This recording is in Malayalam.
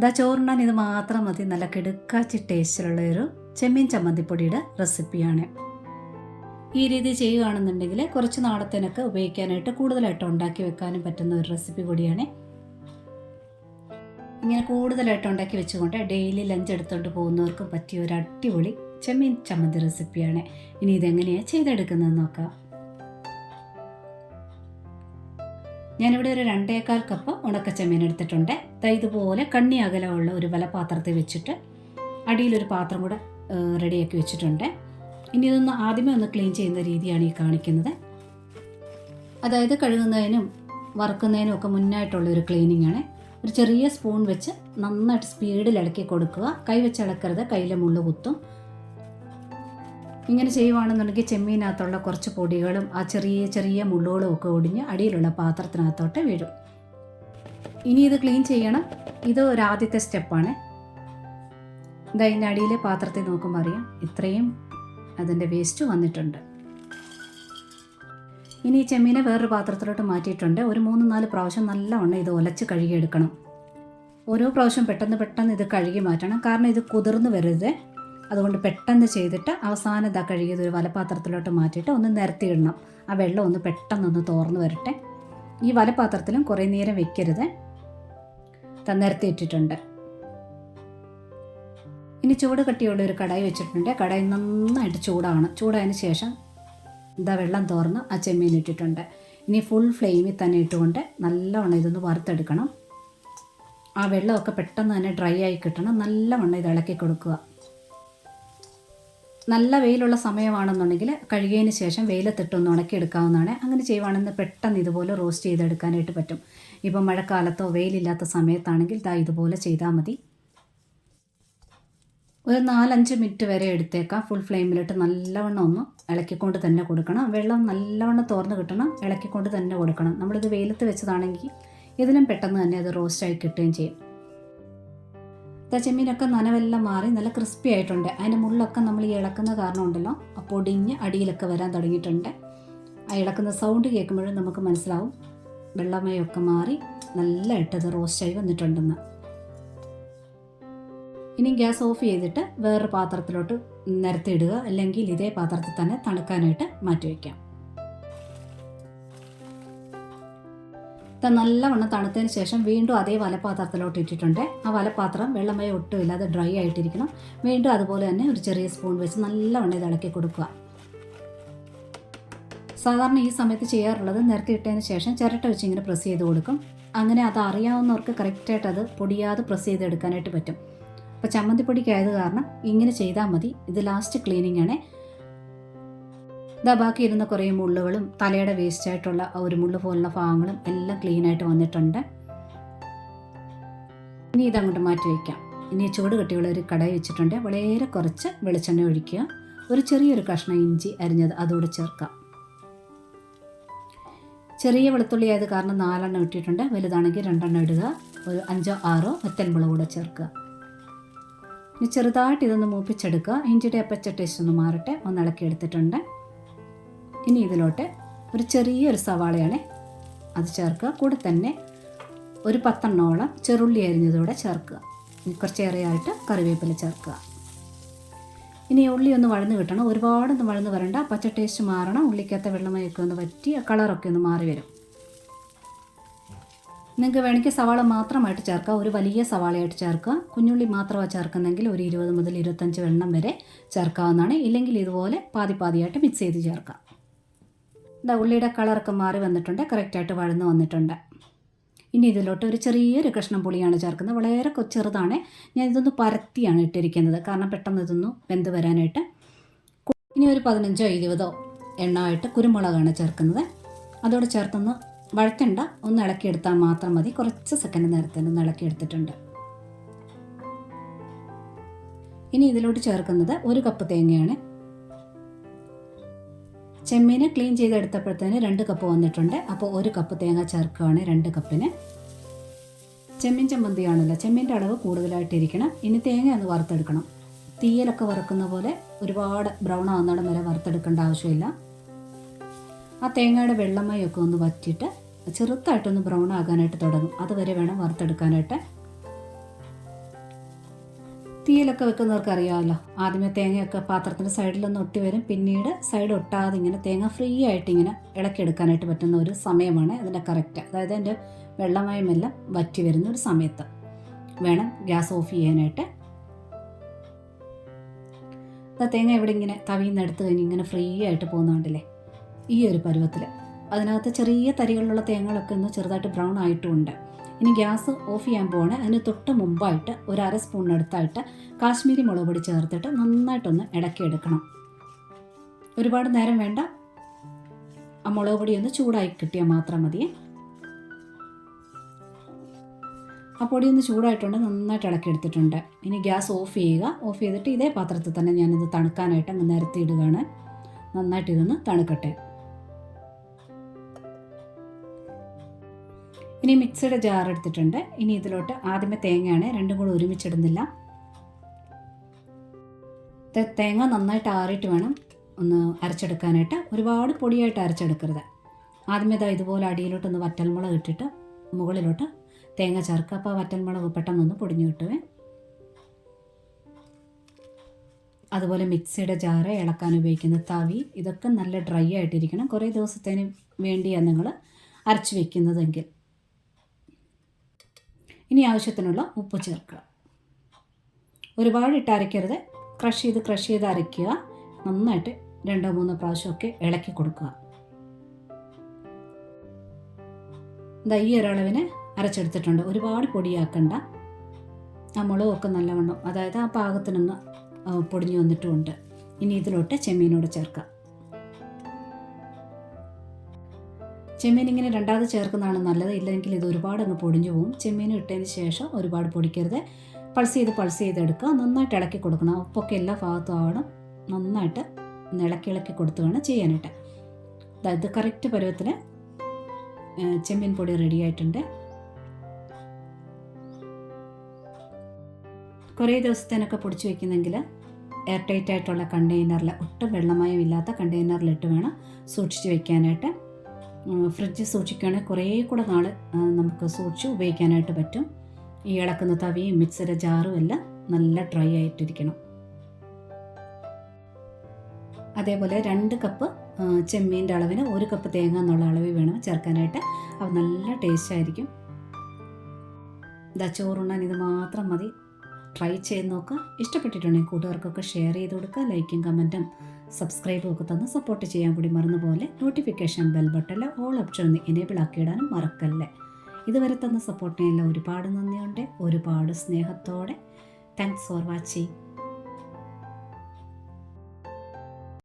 ഇതാ ചോറുണ്ണാൻ ഇത് മാത്രം മതി. നല്ല കിടുക്കാച്ചി ടേസ്റ്റിലുള്ള ഒരു ചെമ്മീൻ ചമ്മന്തിപ്പൊടിയുടെ റെസിപ്പിയാണ്. ഈ രീതി ചെയ്യുകയാണെന്നുണ്ടെങ്കിൽ കുറച്ച് നാളത്തേനൊക്കെ ഉപയോഗിക്കാനായിട്ട് കൂടുതലായിട്ട് ഉണ്ടാക്കി വെക്കാനും പറ്റുന്ന ഒരു റെസിപ്പി കൂടിയാണ്. ഇങ്ങനെ കൂടുതലായിട്ട് ഉണ്ടാക്കി വെച്ചുകൊണ്ട് ഡെയിലി ലഞ്ച് എടുത്തുകൊണ്ട് പോകുന്നവർക്കും പറ്റിയ ഒരു അടിപൊളി ചെമ്മീൻ ചമ്മന്തി റെസിപ്പിയാണ്. ഇനി ഇതെങ്ങനെയാണ് ചെയ്തെടുക്കുന്നത് നോക്കാം. ഞാനിവിടെ ഒരു രണ്ടേകാൽ കപ്പ് ഉണക്ക ചെമ്മീൻ എടുത്തിട്ടുണ്ട് ഇതുപോലെ കണ്ണി അകലമുള്ള ഒരു വലപാത്രത്തിൽ വെച്ചിട്ട് അടിയിലൊരു പാത്രം കൂടെ റെഡിയാക്കി വെച്ചിട്ടുണ്ട്. ഇനി ഇതൊന്ന് ആദ്യമേ ഒന്ന് ക്ലീൻ ചെയ്യുന്ന രീതിയാണ് ഈ കാണിക്കുന്നത്. അതായത് കഴുകുന്നതിനും വറുക്കുന്നതിനും ഒക്കെ മുന്നായിട്ടുള്ള ഒരു ക്ലീനിങ് ആണ്. ഒരു ചെറിയ സ്പൂൺ വെച്ച് നന്നായിട്ട് സ്പീഡിൽ ഇളക്കി കൊടുക്കുക. കൈ വെച്ച് ഇളക്കരുത് കയ്യിലെ മുള്ളു കുത്തും. ഇങ്ങനെ ചെയ്യുവാണെന്നുണ്ടെങ്കിൽ ചെമ്മീനകത്തുള്ള കുറച്ച് പൊടികളും ആ ചെറിയ ചെറിയ മുള്ളുകളും ഒക്കെ ഒടിഞ്ഞ് അടിയിലുള്ള പാത്രത്തിനകത്തോട്ട് വീഴും. ഇനി ഇത് ക്ലീൻ ചെയ്യണം. ഇത് ഒരു ആദ്യത്തെ സ്റ്റെപ്പാണ്. ഇതാ ഇതിന്റെ അടിയിലെ പാത്രത്തിൽ നോക്കുമ്പോൾ അറിയാം ഇത്രയും അതിന്റെ വേസ്റ്റ് വന്നിട്ടുണ്ട്. ഇനി ഈ ചെമ്മീനെ വേറൊരു പാത്രത്തിലോട്ട് മാറ്റിയിട്ടുണ്ട്. ഒരു മൂന്ന് നാല് പ്രാവശ്യം നല്ലവണ്ണം ഇത് ഒലച്ച് കഴുകിയെടുക്കണം. ഓരോ പ്രാവശ്യം പെട്ടെന്ന് പെട്ടെന്ന് ഇത് കഴുകി മാറ്റണം. കാരണം ഇത് കുതിർന്ന് വരരുത്. അതുകൊണ്ട് പെട്ടെന്ന് ചെയ്തിട്ട് അവസാനം ഇതാ കഴുകിയത് ഒരു വലപാത്രത്തിലോട്ട് മാറ്റിയിട്ട് ഒന്ന് നിരത്തി ഇടണം ആ വെള്ളം ഒന്ന് പെട്ടെന്നൊന്ന് തോർന്ന് വരട്ടെ. ഈ വലപാത്രത്തിലും കുറേ നേരം വെക്കരുത്. നിരത്തിയിട്ടിട്ടുണ്ട്. ഇനി ചൂട് കട്ടിയുള്ള ഒരു കടായി വെച്ചിട്ടുണ്ട്. കടായി നന്നായിട്ട് ചൂടാണ്. ചൂടായതിന് ശേഷം ഇതാ വെള്ളം തോർന്ന് ആ ചെമ്മീൻ ഇട്ടിട്ടുണ്ട്. ഇനി ഫുൾ ഫ്ലെയിമിൽ തന്നെ ഇട്ടുകൊണ്ട് നല്ലവണ്ണം ഇതൊന്ന് വറുത്തെടുക്കണം. ആ വെള്ളമൊക്കെ പെട്ടെന്ന് തന്നെ ഡ്രൈ ആയി കിട്ടണം. നല്ലവണ്ണം ഇത് ഇളക്കി കൊടുക്കുക. നല്ല വെയിലുള്ള സമയമാണെന്നുണ്ടെങ്കിൽ കഴുകിയതിന് ശേഷം വെയിലത്തിട്ടൊന്ന് ഉണക്കിയെടുക്കാവുന്നതാണ്. അങ്ങനെ ചെയ്യുവാണെന്ന് പെട്ടെന്ന് ഇതുപോലെ റോസ്റ്റ് ചെയ്തെടുക്കാനായിട്ട് പറ്റും. ഇപ്പം മഴക്കാലത്തോ വെയിലില്ലാത്ത സമയത്താണെങ്കിൽ ദാ ഇതുപോലെ ചെയ്താൽ മതി. ഒരു നാലഞ്ച് മിനിറ്റ് വരെ എടുത്തേക്കാം. ഫുൾ ഫ്ലെയിമിലിട്ട് നല്ലവണ്ണം ഒന്ന് ഇളക്കിക്കൊണ്ട് തന്നെ കൊടുക്കണം. വെള്ളം നല്ലവണ്ണം തോർന്ന് കിട്ടണം. ഇളക്കിക്കൊണ്ട് തന്നെ കൊടുക്കണം. നമ്മളിത് വെയിലത്ത് വെച്ചതാണെങ്കിൽ ഇതിലും പെട്ടെന്ന് തന്നെ അത് റോസ്റ്റായി കിട്ടുകയും ചെയ്യും. ചെമ്മീനൊക്കെ നനവെല്ലാം മാറി നല്ല ക്രിസ്പി ആയിട്ടുണ്ട്. അതിന്റെ മുള്ളൊക്കെ നമ്മൾ ഈ ഇളക്കുന്ന കാരണം ഉണ്ടല്ലോ. ആ പൊടിഞ്ഞ് അടിയിലൊക്കെ വരാൻ തുടങ്ങിയിട്ടുണ്ട്. ആ ഇളക്കുന്ന സൗണ്ട് കേൾക്കുമ്പോഴും നമുക്ക് മനസ്സിലാവും. വെള്ളമയൊക്കെ മാറി നല്ല ഇട്ടത് റോസ്റ്റായി വന്നിട്ടുണ്ടെന്ന്. ഇനി ഗ്യാസ് ഓഫ് ചെയ്തിട്ട് വേറൊരു പാത്രത്തിലോട്ട് നിരത്തിയിടുക. അല്ലെങ്കിൽ ഇതേ പാത്രത്തിൽ തന്നെ തണുക്കാനായിട്ട് മാറ്റി വയ്ക്കാം നല്ലവണ്ണം തണുത്തതിന് ശേഷം വീണ്ടും അതേ വലപാത്രത്തിലോട്ട് ഇട്ടിട്ടുണ്ട്. ആ വലപാത്രം വെള്ളമയം ഒട്ടുമില്ലാതെ ഡ്രൈ ആയിട്ടിരിക്കണം. വീണ്ടും അതുപോലെ തന്നെ ഒരു ചെറിയ സ്പൂൺ വെച്ച് നല്ലവണ്ണം ഇത് ഇളക്കി കൊടുക്കുക. സാധാരണ ഈ സമയത്ത് ചെയ്യാറുള്ളത് നിരത്തി ഇട്ടതിന് ശേഷം ചിരട്ട വെച്ച് ഇങ്ങനെ പ്രസ് ചെയ്ത് കൊടുക്കും. അങ്ങനെ അത് അറിയാവുന്നവർക്ക് കറക്റ്റായിട്ട് അത് പൊടിയാതെ പ്രസ് ചെയ്തെടുക്കാനായിട്ട് പറ്റും. അപ്പോൾ ചമ്മന്തിപ്പൊടിക്കായത് കാരണം ഇങ്ങനെ ചെയ്താൽ മതി. ഇത് ലാസ്റ്റ് ക്ലീനിങ് ആണ്. ഇതാ ബാക്കി ഇരുന്ന കുറേ മുള്ളുകളും തലയുടെ വേസ്റ്റ് ആയിട്ടുള്ള ആ ഒരു മുള്ളു പോലുള്ള ഭാഗങ്ങളും എല്ലാം ക്ലീൻ ആയിട്ട് വന്നിട്ടുണ്ട്. ഇനി ഇതങ്ങോട്ട് മാറ്റി വയ്ക്കാം ഇനി ചൂട് കെട്ടിയുള്ള ഒരു കടായി വെച്ചിട്ടുണ്ട്. വളരെ കുറച്ച് വെളിച്ചെണ്ണ ഒഴിക്കുക. ഒരു ചെറിയൊരു കഷ്ണം ഇഞ്ചി അരിഞ്ഞത് അതോട് ചേർക്കാം. ചെറിയ വെളുത്തുള്ളി ആയത് കാരണം നാലെണ്ണം ഇട്ടിട്ടുണ്ട്. വലുതാണെങ്കിൽ രണ്ടെണ്ണം ഇടുക. ഒരു അഞ്ചോ ആറോ വറ്റൽമുളക് കൂടെ ചേർക്കുക. ഇനി ചെറുതായിട്ട് ഇതൊന്ന് മൂപ്പിച്ചെടുക്കുക. ഇഞ്ചിയുടെ അപ്പച്ച ടേസ്റ്റ് ഒന്ന് മാറട്ടെ. ഒന്ന് ഇളക്കി എടുത്തിട്ടുണ്ട് ഇനി ഇതിലോട്ട് ഒരു ചെറിയൊരു സവാളയാണ് അത് ചേർക്കുക. കൂടെ തന്നെ ഒരു പത്തെണ്ണോളം ചെറുള്ളി അരിഞ്ഞതോടെ ചേർക്കുക. കുറച്ചേറെയായിട്ട് കറിവേപ്പില ചേർക്കുക. ഇനി ഉള്ളി ഒന്ന് വഴന്ന് കിട്ടണം. ഒരുപാടൊന്നും വഴന്ന് വരണ്ട. പച്ച ടേസ്റ്റ് മാറണം. ഉള്ളിക്കകത്ത വെള്ളമയൊക്കെ ഒന്ന് വറ്റി കളറൊക്കെ ഒന്ന് മാറി വരും. നിങ്ങൾക്ക് വേണമെങ്കിൽ സവാള മാത്രമായിട്ട് ചേർക്കുക ഒരു വലിയ സവാളയായിട്ട് ചേർക്കുക. കുഞ്ഞുള്ളി മാത്രമാണ് ചേർക്കുന്നെങ്കിൽ ഒരു ഇരുപത് മുതൽ ഇരുപത്തഞ്ച് വെണ്ണം വരെ ചേർക്കാവുന്നതാണ്. ഇല്ലെങ്കിൽ ഇതുപോലെ പാതി പാതിയായിട്ട് മിക്സ് ചെയ്ത് ചേർക്കാം. ഇതാ ഉള്ളിയുടെ കളറൊക്കെ മാറി വന്നിട്ടുണ്ട് കറക്റ്റായിട്ട് വഴന്ന് വന്നിട്ടുണ്ട്. ഇനി ഇതിലോട്ട് ഒരു ചെറിയൊരു കഷ്ണം പുളിയാണ് ചേർക്കുന്നത്. വളരെ ചെറുതാണ്. ഞാൻ ഇതൊന്ന് പരത്തിയാണ് ഇട്ടിരിക്കുന്നത്. കാരണം പെട്ടെന്ന് ഇതൊന്ന് വെന്ത് വരാനായിട്ട്. ഇനി ഒരു പതിനഞ്ചോ ഇരുപതോ എണ്ണമായിട്ട് കുരുമുളകാണ് ചേർക്കുന്നത്. അതോട് ചേർത്തൊന്ന് വഴറ്റണ്ട. ഒന്ന് ഇളക്കിയെടുത്താൽ മാത്രം മതി. കുറച്ച് സെക്കൻഡ് നേരത്തിന് ഒന്ന് ഇളക്കിയെടുത്തിട്ടുണ്ട്. ഇനി ഇതിലോട്ട് ചേർക്കുന്നത് ഒരു കപ്പ് തേങ്ങയാണ്. ചെമ്മീന് ക്ലീൻ ചെയ്തെടുത്തപ്പോഴത്തേന് രണ്ട് കപ്പ് വന്നിട്ടുണ്ട്. അപ്പോൾ ഒരു കപ്പ് തേങ്ങ ചേർക്കുകയാണ് രണ്ട് കപ്പിന്. ചെമ്മീൻ ചമ്മന്തിയാണല്ലോ. ചെമ്മീന്റെ അളവ് കൂടുതലായിട്ടിരിക്കണം. ഇനി തേങ്ങ ഒന്ന് വറുത്തെടുക്കണം. തീയലൊക്കെ വറുക്കുന്ന പോലെ ഒരുപാട് ബ്രൗൺ ആവുന്നിടം വരെ വറുത്തെടുക്കേണ്ട ആവശ്യമില്ല. ആ തേങ്ങയുടെ വെള്ളമയൊക്കെ ഒന്ന് വറ്റിയിട്ട് ചെറുതായിട്ടൊന്ന് ബ്രൗൺ ആകാനായിട്ട് തുടങ്ങും. അതുവരെ വേണം വറുത്തെടുക്കാനായിട്ട്. തീയിലൊക്കെ വെക്കുന്നവർക്ക് അറിയാമല്ലോ ആദ്യമേ തേങ്ങയൊക്കെ പാത്രത്തിന്റെ സൈഡിലൊന്ന് ഒട്ടി വരും പിന്നീട് സൈഡ് ഒട്ടാതെ ഇങ്ങനെ തേങ്ങ ഫ്രീ ആയിട്ട് ഇങ്ങനെ ഇളക്കി എടുക്കാനായിട്ട് പറ്റുന്ന ഒരു സമയമാണ് അതിന്റെ കറക്റ്റ്. അതായത് അതിന്റെ വെള്ളമയമെല്ലാം വറ്റി വരുന്ന ഒരു സമയത്ത് വേണം ഗ്യാസ് ഓഫ് ചെയ്യാനായിട്ട്. തേങ്ങ എവിടെ ഇങ്ങനെ തവിയിൽ നിന്ന് എടുത്ത് കഴിഞ്ഞ് ഇങ്ങനെ ഫ്രീ ആയിട്ട് പോകുന്നുണ്ടല്ലേ ഈ ഒരു പരുവത്തിൽ അതിനകത്ത് ചെറിയ തരികളിലുള്ള തേങ്ങകളൊക്കെ ഒന്ന് ചെറുതായിട്ട് ബ്രൗൺ ആയിട്ടുമുണ്ട്. ഇനി ഗ്യാസ് ഓഫ് ചെയ്യാൻ പോവാണ്. അതിന് തൊട്ട് മുമ്പായിട്ട് ഒരു അര സ്പൂണിനടുത്തായിട്ട് കാശ്മീരി മുളക് പൊടി ചേർത്തിട്ട് നന്നായിട്ടൊന്ന് എടുക്കണം ഒരുപാട് നേരം വേണ്ട. ആ മുളക് പൊടി ഒന്ന് ചൂടായി കിട്ടിയാൽ മാത്രം മതി ആ പൊടി ഒന്ന് ചൂടായിട്ടുണ്ട് നന്നായിട്ട് ഇളക്കി എടുത്തിട്ടുണ്ട് ഇനി ഗ്യാസ് ഓഫ് ചെയ്യുക. ഓഫ് ചെയ്തിട്ട് ഇതേ പാത്രത്തിൽ തന്നെ ഞാനിത് തണുക്കാനായിട്ട് അങ്ങ് നിരത്തിയിടുകയാണ്. നന്നായിട്ട് ഇതൊന്ന് തണുക്കട്ടെ. ഇനി മിക്സിയുടെ ജാർ എടുത്തിട്ടുണ്ട്. ഇനി ഇതിലോട്ട് ആദ്യമേ തേങ്ങയാണ് രണ്ടും കൂടെ ഒരുമിച്ചിടുന്നില്ല. തേങ്ങ നന്നായിട്ട് ആറിയിട്ട് വേണം ഒന്ന് അരച്ചെടുക്കാനായിട്ട്. ഒരുപാട് പൊടിയായിട്ട് അരച്ചെടുക്കരുത്. ആദ്യമേ ഇതാ ഇതുപോലെ അടിയിലോട്ടൊന്ന് വറ്റൽമുളക് ഇട്ടിട്ട് മുകളിലോട്ട് തേങ്ങ ചേർക്കുക. അപ്പോൾ വറ്റൽമുളക് പെട്ടെന്നൊന്ന് പൊടിഞ്ഞു കിട്ടുവേ. അതുപോലെ മിക്സിയുടെ ജാറ് ഇളക്കാൻ ഉപയോഗിക്കുന്ന തവി ഇതൊക്കെ നല്ല ഡ്രൈ ആയിട്ടിരിക്കണം. കുറേ ദിവസത്തേന് വേണ്ടിയാണ് നിങ്ങൾ അരച്ച് വെക്കുന്നതെങ്കിൽ. ഇനി ആവശ്യത്തിനുള്ള ഉപ്പ് ചേർക്കുക. ഒരുപാട് ഇട്ട് അരയ്ക്കരുത് ക്രഷ് ചെയ്ത് ക്രഷ് ചെയ്ത് അരയ്ക്കുക. നന്നായിട്ട് രണ്ടോ മൂന്നോ പ്രാവശ്യമൊക്കെ ഇളക്കി കൊടുക്കുക. ഇതാ ഈ ഒരളവിന് അരച്ചെടുത്തിട്ടുണ്ട്. ഒരുപാട് പൊടിയാക്കണ്ട. ആ മുളകൊക്കെ നല്ലവണ്ണം അതായത് ആ പാകത്തിനൊന്ന് പൊടിഞ്ഞു വന്നിട്ടുമുണ്ട്. ഇനി ഇതിലോട്ട് ചെമ്മീനോട് ചേർക്കാം. ചെമ്മീൻ ഇങ്ങനെ രണ്ടാമത് ചേർക്കുന്നതാണ് നല്ലത്. ഇല്ലെങ്കിൽ ഇത് ഒരുപാട് അങ്ങ് പൊടിഞ്ഞു പോകും ചെമ്മീൻ ഇട്ടതിന് ശേഷം ഒരുപാട് പൊടിക്കരുത്. പൾസ് ചെയ്ത് പൾസ് ചെയ്തെടുക്കുക. നന്നായിട്ട് ഇളക്കി കൊടുക്കണം. ഉപ്പൊക്കെ എല്ലാ ഭാഗത്തും ആവണം. നന്നായിട്ട് ഇളക്കി ഇളക്കി കൊടുത്ത് വേണം ചെയ്യാനായിട്ട് അതായത് കറക്റ്റ് പരുവത്തിന് ചെമ്മീൻ പൊടി റെഡി ആയിട്ടുണ്ട്. കുറേ ദിവസത്തേനൊക്കെ പൊടിച്ചു വെക്കുന്നെങ്കിൽ എയർ ടൈറ്റ് ആയിട്ടുള്ള കണ്ടെയ്നറിൽ ഒട്ടും വെള്ളമയം ഇല്ലാത്ത കണ്ടെയ്നറിലിട്ട് വേണം സൂക്ഷിച്ച് വെക്കാനായിട്ട്. ഉം, ഫ്രിഡ്ജിൽ സൂക്ഷിക്കുകയാണെങ്കിൽ കുറേ കൂടെ നാൾ നമുക്ക് സൂക്ഷിച്ച് ഉപയോഗിക്കാനായിട്ട് പറ്റും. ഈ ഇളക്കുന്ന തവിയും മിക്സറ് ജാറും എല്ലാം നല്ല ഡ്രൈ ആയിട്ടിരിക്കണം. അതേപോലെ രണ്ട് കപ്പ് ചെമ്മീന്റെ അളവിന് ഒരു കപ്പ് തേങ്ങ എന്നുള്ള അളവിൽ വേണം ചേർക്കാനായിട്ട്. അവ നല്ല ടേസ്റ്റ് ആയിരിക്കും. ഇതാ ചോറുണ്ണാൻ ഇത് മാത്രം മതി. ട്രൈ ചെയ്ത് നോക്കുക. ഇഷ്ടപ്പെട്ടിട്ടുണ്ടെങ്കിൽ കൂട്ടുകാർക്കൊക്കെ ഷെയർ ചെയ്ത് കൊടുക്കുക. ലൈക്കും കമന്റും സബ്സ്ക്രൈബും ഒക്കെ തന്ന് സപ്പോർട്ട് ചെയ്യാൻ കൂടി മറന്നുപോലെ നോട്ടിഫിക്കേഷൻ ബെൽ ബട്ടണിൽ ഓൾ ഓപ്ഷൻ ഒന്ന് എനേബിൾ ആക്കിയിടാനും മറക്കല്ലേ. ഇതുവരെ തന്ന സപ്പോർട്ടിനെല്ലാം ഒരുപാട് നന്ദിയുണ്ട്. ഒരുപാട് സ്നേഹത്തോടെ. Thanks for watching